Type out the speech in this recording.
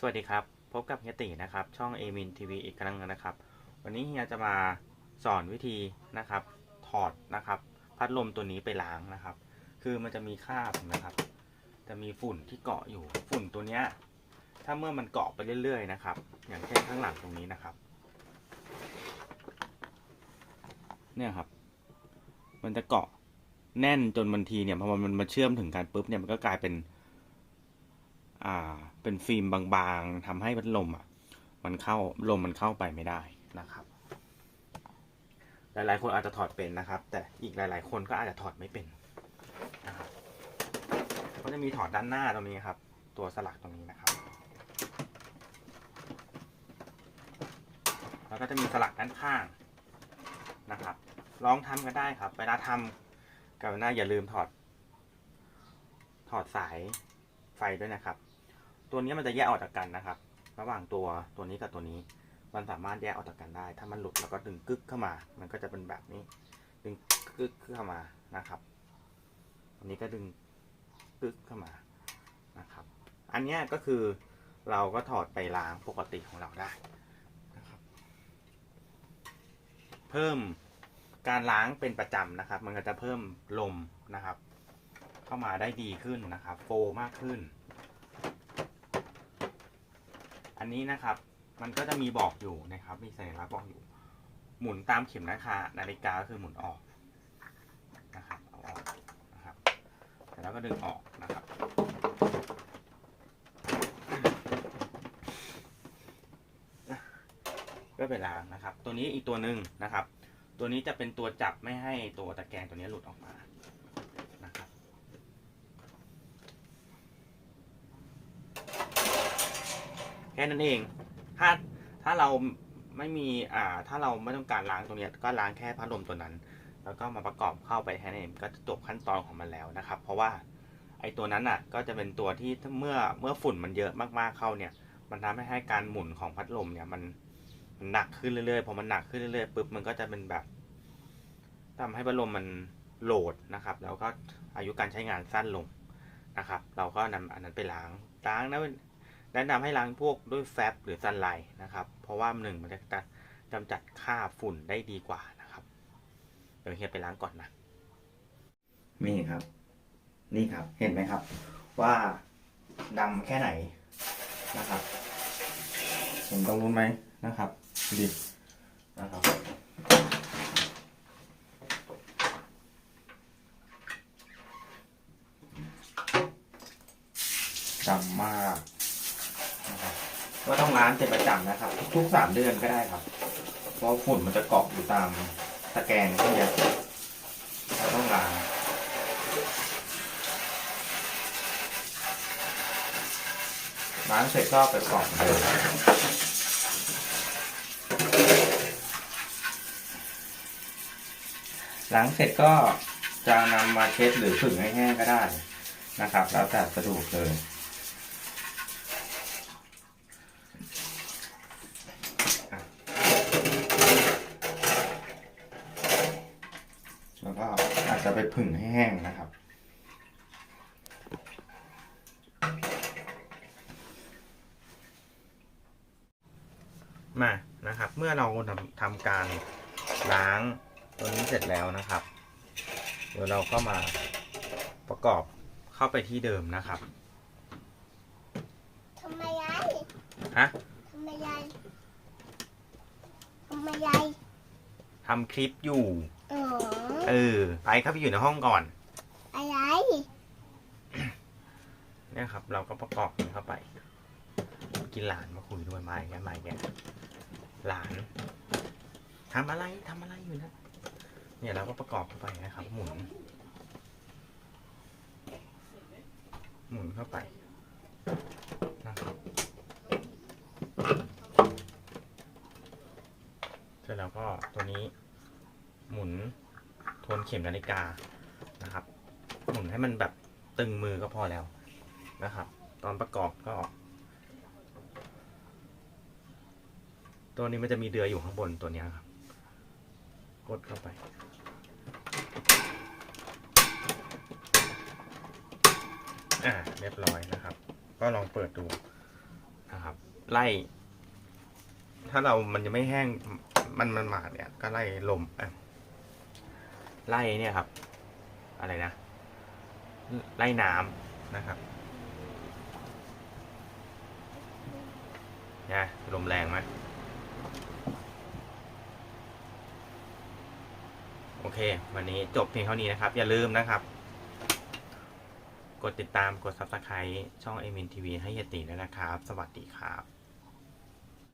สวัสดีครับ พบกับเฮียตินะครับ ช่องเอมินทีวีอีกครั้งหนึ่งนะครับ วันนี้เฮียจะมาสอนวิธีนะครับ ถอดนะครับ พัดลมตัวนี้ไปล้างนะครับ คือมันจะมีคราบนะครับ จะมีฝุ่นที่เกาะอยู่ฝุ่นตัวเนี้ย ถ้าเมื่อมันเกาะไปเรื่อยๆนะครับ อย่างเช่นข้างหลังตรงนี้นะครับ เนี่ยครับ มันจะเกาะแน่นจนบางทีเนี่ยพอมันมาเชื่อมถึงกันปุ๊บเนี่ยมันก็กลายเป็น อ่า เป็นฟิล์มบางๆทำให้พัดลมอะ มันเข้าลมมันเข้าไปไม่ได้นะครับ หลายๆ คนอาจจะถอดเป็นนะครับ แต่อีกหลาย ๆ คนก็อาจจะถอดไม่เป็นนะครับก็จะมีถอดด้านหน้าตรงนี้ครับ ตัวสลักตรงนี้นะครับ แล้วก็จะมีสลักด้านข้างนะครับ ลองทำกันได้ครับ เวลาทำกับหน้าอย่าลืมถอด ถอดสายไฟด้วยนะครับ ตัวนี้มันจะแยกออกจากกันนะครับ ระหว่างตัวตัวนี้กับตัวนี้ มันสามารถแยกออกจากกันได้ ถ้ามันหลุดแล้วก็ดึงกึกเข้ามา มันก็จะเป็นแบบนี้ ดึงกึกเข้ามานะครับ อันนี้ก็ดึงกึกเข้ามานะครับ อันนี้ก็คือเราก็ถอดไปล้างปกติของเราได้นะครับ เพิ่มการล้างเป็นประจำนะครับ มันก็จะเพิ่มลมนะครับ เข้ามาได้ดีขึ้นนะครับ โฟมากขึ้น อั นนี้นะครับ มันก็จะมีบอกอยู่นะครับ มีสัญลักษณ์บอกอยู่ หมุนตามเข็มนาฬิกานาฬิกาก็คือหมุนออกนะครับเอาออกนะครับแล้วก็ดึงออกนะครับ ก็เป็นลางนะครับ ตัวนี้อีกตัวหนึ่งนะครับ ตัวนี้จะเป็นตัวจับไม่ให้ตัวตะแกรงตัวนี้หลุดออกมานะครับ แค่นั้นเอง ถ้าถ้าเราไม่มีอ่าถ้าเราไม่ต้องการล้างตรงนี้ก็ล้างแค่พัดลมตัวนั้น แล้วก็มาประกอบเข้าไปแค่นั้นเองก็จะจบขั้นตอนของมันแล้วนะครับ เพราะว่าไอ้ตัวนั้นอะก็จะเป็นตัวที่เมื่อเมื่อฝุ่นมันเยอะมากๆเข้าเนี่ย มันทำให้ให้การหมุนของพัดลมเนี่ยมันมันหนักขึ้นเรื่อยๆพอมันหนักขึ้นเรื่อยๆปุ๊บมันก็จะเป็นแบบทำให้พัดลมมันโหลดนะครับ แล้วก็อายุการใช้งานสั้นลงนะครับ เราก็นำอันนั้นไปล้างล้างนะ แนะนำให้ล้างพวกด้วยแฟบหรือซันไลท์นะครับ เพราะว่าหนึ่งมันจะกำจัดค่าฝุ่นได้ดีกว่านะครับ เดี๋ยวเฮียไปล้างก่อนนะนี่ครับ นี่ครับ เห็นไหมครับ ว่าดำแค่ไหนนะครับ เห็นตรงนู้นไหมนะครับดินะครับดำมาก ก็ต้องล้างเป็นประจำนะครับ ทุกๆสามเดือนก็ได้ครับ เพราะฝุ่นมันจะเกาะอยู่ตามตะแกรงพวกเนี้ยเราต้องล้างล้างเสร็จก็ไปกรอกเหมือนเดิมล้างเสร็จก็จะนำมาเช็ดหรือผึ่งให้แห้งก็ได้นะครับ แล้วแต่สะดวกเลย แล้วก็อาจจะไปผึ่งให้แห้งนะครับ มานะครับ เมื่อเราทำทำการล้างตัวนี้เสร็จแล้วนะครับ เดี๋ยวเราก็มาประกอบเข้าไปที่เดิมนะครับทำไมยายฮะทำไมยายทำไมยายทำคลิปอยู่อ๋อ เออ ไปเข้าไปอยู่ในห้องก่อน อะไรเนี่ยครับ เราก็ประกอบมันเข้าไป กินหลานมาคุยด้วยมาแกมาแกหลานทำอะไรทำอะไรอยู่นะเนี่ยเราก็ประกอบเข้าไปนะครับ หมุน หมุนเข้าไปนะครับเสร็จแล้วก็ตัวนี้หมุนทวน เข็มนาฬิกานะครับ หมุนให้มันแบบตึงมือก็พอแล้วนะครับ ตอนประกอบก็ ตัวนี้มันจะมีเดือยอยู่ข้างบนตัวนี้ครับ กดเข้าไปอ่าเรียบร้อยนะครับ ก็ลองเปิดดูนะครับ ไล่ ถ้าเรามันยังไม่แห้งมันมันหมาดเนี่ย ก็ไล่ลมอะ ไล่เนี่ยครับ อะไรนะ ไล่น้ำนะครับนะลมแรงไหมโอเค วันนี้จบเพียงเท่านี้นะครับ อย่าลืมนะครับ กดติดตามกด subscribe ช่องเอมินทีวีให้เฮียตีด้วยนะครับ สวัสดีครับ